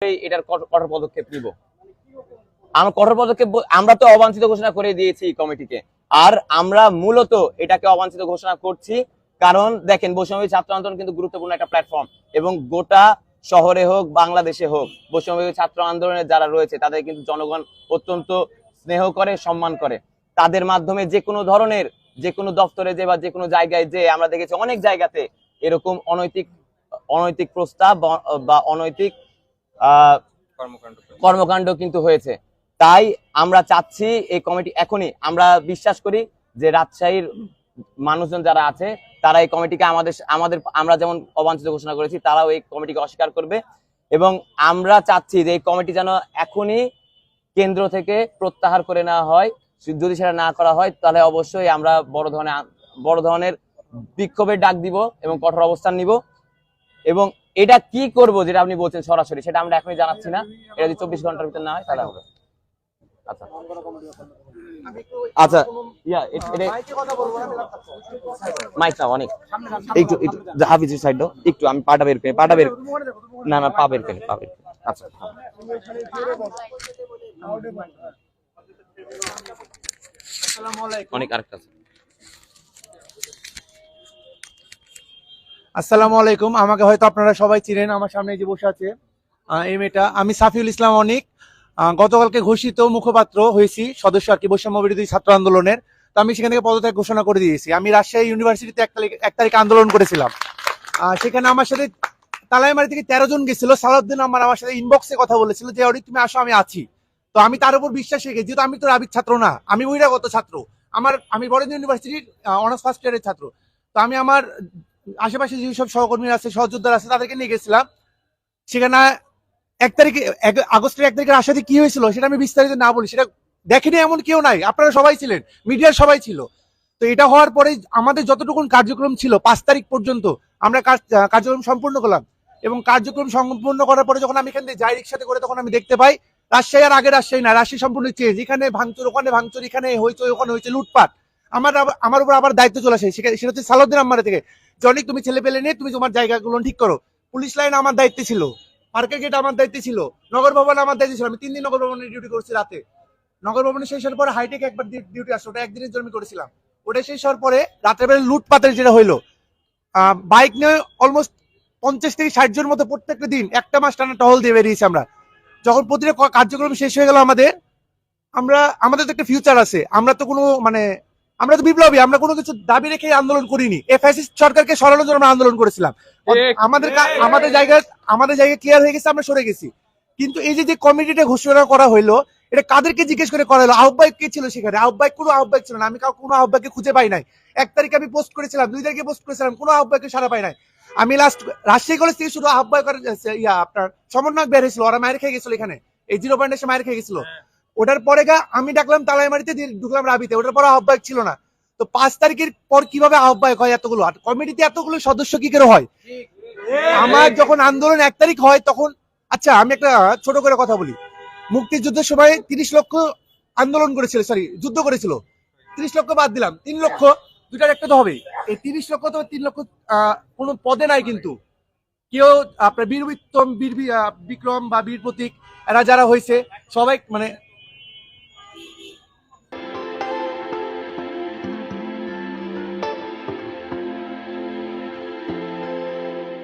এটার কঠোর পদক্ষেপ নিব। আমরা কঠোর পদক্ষেপ আমরা তো অবাঞ্ছিত ঘোষণা করে দিয়েছি কমিটিকে। আর আমরা মূলত এটাকে অবাঞ্ছিত ঘোষণা করছি কারণ দেখেন ছাত্র আন্দোলন কিন্তু গুরুত্বপূর্ণ একটা প্ল্যাটফর্ম এবং গোটা শহরে হোক, বাংলাদেশে হোক ছাত্র আন্দোলনের যারা রয়েছে তাদের কিন্তু জনগণ অত্যন্ত স্নেহ করে, সম্মান করে। তাদের মাধ্যমে যে কোনো ধরনের যে কোনো দপ্তরে যে বা যে কোনো জায়গায় যে আমরা দেখেছি অনেক জায়গাতে এরকম অনৈতিক অনৈতিক প্রস্তাব বা- অনৈতিক কর্মকাণ্ড কর্মকাণ্ড কিন্তু হয়েছে। তাই আমরা চাচ্ছি এই কমিটি এখনই আমরা বিশ্বাস করি যে রাজশাহীর মানুষজন যারা আছে তারা এই কমিটিকে আমাদের আমাদের আমরা যেমন অবাঞ্ছিত ঘোষণা করেছি তারাও এই কমিটিকে অস্বীকার করবে। এবং আমরা চাচ্ছি যে এই কমিটি যেন এখনই কেন্দ্র থেকে প্রত্যাহার করে নেওয়া হয়। যদি সেটা না করা হয় তাহলে অবশ্যই আমরা বড় ধরনের বড় ধরনের বিক্ষোভের ডাক দিব এবং কঠোর অবস্থান নিব। এবং এটা কি করব যেটা আপনি বলছেন সরাসরি, সেটা আমরা এখনই জানাচ্ছি না। এটা যদি চব্বিশ ঘণ্টার ভিতর না হয়, তাহলে হবে। আচ্ছা। আচ্ছা ইয়া মাইক অনেক। একটু একটু হাফিজ সাইড একটু, আমি পাটা বের করে পাটা বের না না, পা বের করে, পা বের আচ্ছা অনেক আরেকটা আছে। আসসালামু আলাইকুম। আমাকে হয়তো আপনারা সবাই চিনেন, আমার সামনে যে বসে আছে এই মেয়েটা। আমি সাফিউল ইসলাম অনিক। গতকালকে ঘোষিত মুখপাত্র হয়েছি, সদস্য আর কি বৈষম্য বিরোধী ছাত্র আন্দোলনের। তো আমি সেখান থেকে পদত্যাগ ঘোষণা করে দিয়েছি। আমি রাজশাহী ইউনিভার্সিটিতে এক তারিখ এক তারিখ আন্দোলন করেছিলাম। সেখানে আমার সাথে তালাইমারি থেকে তেরো জন গেছিল। সালাউদ্দিন আমার আমার সাথে ইনবক্সে কথা বলেছিল যে, অরিক, তুমি আসো, আমি আছি। তো আমি তার উপর বিশ্বাস রেখে যেহেতু আমি তো রাবির ছাত্র না, আমি বহিরাগত ছাত্র। আমার, আমি বরেন্দ্র ইউনিভার্সিটির অনার্স ফার্স্ট ইয়ারের ছাত্র। তো আমি আমার আশেপাশে যেসব সহকর্মীরা আছে, সহযোদ্ধারা আছে, তাদেরকে নিয়ে গেছিলাম। সেখানে এক তারিখে আগস্টের এক তারিখের আসাতে কি হয়েছিল সেটা আমি বিস্তারিত না বলি। সেটা দেখেনি এমন কেউ নাই। আপনারা সবাই ছিলেন। মিডিয়ার সবাই ছিল। তো এটা হওয়ার পরে আমাদের যতটুকু কার্যক্রম ছিল, পাঁচ তারিখ পর্যন্ত আমরা কার্যক্রম সম্পূর্ণ করলাম। এবং কার্যক্রম সম্পূর্ণ করার পরে যখন আমি এখান থেকে যাই রিক্সাতে করে, তখন আমি দেখতে পাই, রাজশাহী আর আগে রাজশাহী না, রাজশাহী সম্পূর্ণ চেঞ্জ। এখানে ভাঙচুর, ওখানে ভাঙচুর, এখানে হয়েছে ওখানে হয়েছে লুটপাট। আমার আমার উপর আবার দায়িত্ব চলে আসে। সেটা হচ্ছে সালাউদ্দিন আম্মারে থেকে। জনিক তুমি ছেলে পেলে নিয়ে তুমি তোমার জায়গাগুলো ঠিক করো। পুলিশ লাইন আমার দায়িত্বে ছিল। পার্কের গেট আমার দায়িত্বে ছিল। নগর ভবন আমার দায়িত্বে ছিল। আমি তিন দিন নগর ভবনে ডিউটি করছি রাতে। নগর ভবনে শেষ হওয়ার পরে হাইটেক একবার ডিউটি আসছে ওটা একদিনের জন্য করেছিলাম। ওটা শেষ হওয়ার পরে রাতের বেলা লুটপাতের যেটা হইল বাইক নিয়ে অলমোস্ট পঞ্চাশ থেকে ষাট জন মতো প্রত্যেকটা দিন একটা মাস টানা টহল দিয়ে বেরিয়েছি আমরা। যখন প্রতিটা কার্যক্রম শেষ হয়ে গেল আমাদের, আমরা আমাদের তো একটা ফিউচার আছে। আমরা তো কোনো মানে আমরা তো বিপ্লবী আমরা কোনো কিছু দাবি রেখে আন্দোলন করিনি। সরকারকে সরানোর জন্য আমরা আন্দোলন করেছিলাম। আমাদের আমাদের জায়গায় আমাদের জায়গায় ক্লিয়ার হয়ে গেছে আমরা সরে গেছি। কিন্তু এই যে যে কমিটিটা ঘোষণা করা হলো এটা কাদেরকে জিজ্ঞেস করে করা হলো আহ্বায়ক কে ছিল সেখানে? আহ্বায়ক কোনো আহ্বায়ক ছিল না। আমি কাউ কোনো আহ্বায়ককে খুঁজে পাই নাই। এক তারিখে আমি পোস্ট করেছিলাম দুই তারিখে পোস্ট করেছিলাম কোনো আহ্বায়ককে সারা পাই নাই। আমি লাস্ট রাজশাহী কলেজ থেকে শুধু আহ্বায়ক ইয়া আপনার সমন্বয়ক বের হয়েছিল। ওরা মায়ের খেয়ে গেছিল এখানে। এই জিরো পয়েন্ট এসে মায়ের খেয়ে গেছিল। ওটার পরে গা আমি ডাকলাম তালাইমারিতে ঢুকলাম রাবিতে। ওটার পরে আহ্বায়ক ছিল না। তো পাঁচ তারিখের পর কীভাবে আহ্বায়ক হয় এতগুলো? আর কমিটিতে এতগুলো সদস্য কি করে হয়? আমার যখন আন্দোলন এক তারিখ হয় তখন আচ্ছা আমি একটা ছোট করে কথা বলি। মুক্তিযুদ্ধের সময় তিরিশ লক্ষ আন্দোলন করেছিল সরি যুদ্ধ করেছিল। তিরিশ লক্ষ বাদ দিলাম, তিন লক্ষ দুটার একটা তো হবেই। এই তিরিশ লক্ষ তো তিন লক্ষ কোনো পদে নাই কিন্তু। কেউ, আপনার বীর বিক্রম বীর বিক্রম বা বীর প্রতীক, এরা যারা হয়েছে, সবাই মানে